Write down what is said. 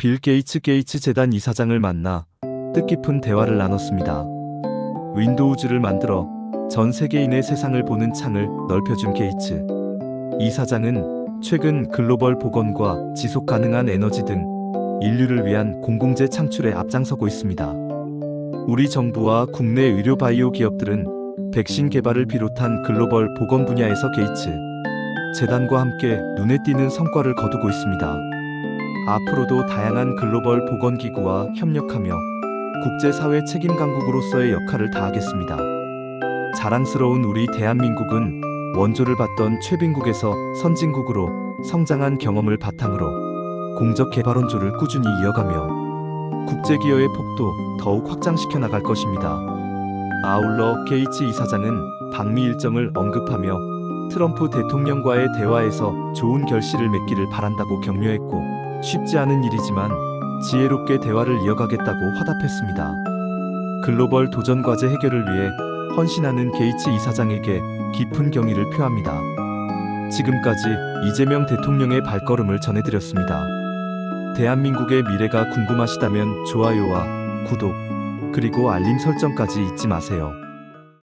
빌 게이츠 게이츠 재단 이사장을 만나 뜻깊은 대화를 나눴습니다. 윈도우즈를 만들어 전 세계인의 세상을 보는 창을 넓혀준 게이츠. 이사장은 최근 글로벌 보건과 지속 가능한 에너지 등 인류를 위한 공공재 창출에 앞장서고 있습니다. 우리 정부와 국내 의료 바이오 기업들은 백신 개발을 비롯한 글로벌 보건 분야에서 게이츠 재단과 함께 눈에 띄는 성과를 거두고 있습니다. 앞으로도 다양한 글로벌 보건기구와 협력하며 국제사회 책임 강국으로서의 역할을 다하겠습니다. 자랑스러운 우리 대한민국은 원조를 받던 최빈국에서 선진국으로 성장한 경험을 바탕으로 공적 개발 원조를 꾸준히 이어가며 국제기여의 폭도 더욱 확장시켜 나갈 것입니다. 아울러 게이츠 이사장은 방미 일정을 언급하며 트럼프 대통령과의 대화에서 좋은 결실을 맺기를 바란다고 격려했고 쉽지 않은 일이지만 지혜롭게 대화를 이어가겠다고 화답했습니다. 글로벌 도전 과제 해결을 위해 헌신하는 게이츠 이사장에게 깊은 경의를 표합니다. 지금까지 이재명 대통령의 발걸음을 전해드렸습니다. 대한민국의 미래가 궁금하시다면 좋아요와 구독, 그리고 알림 설정까지 잊지 마세요.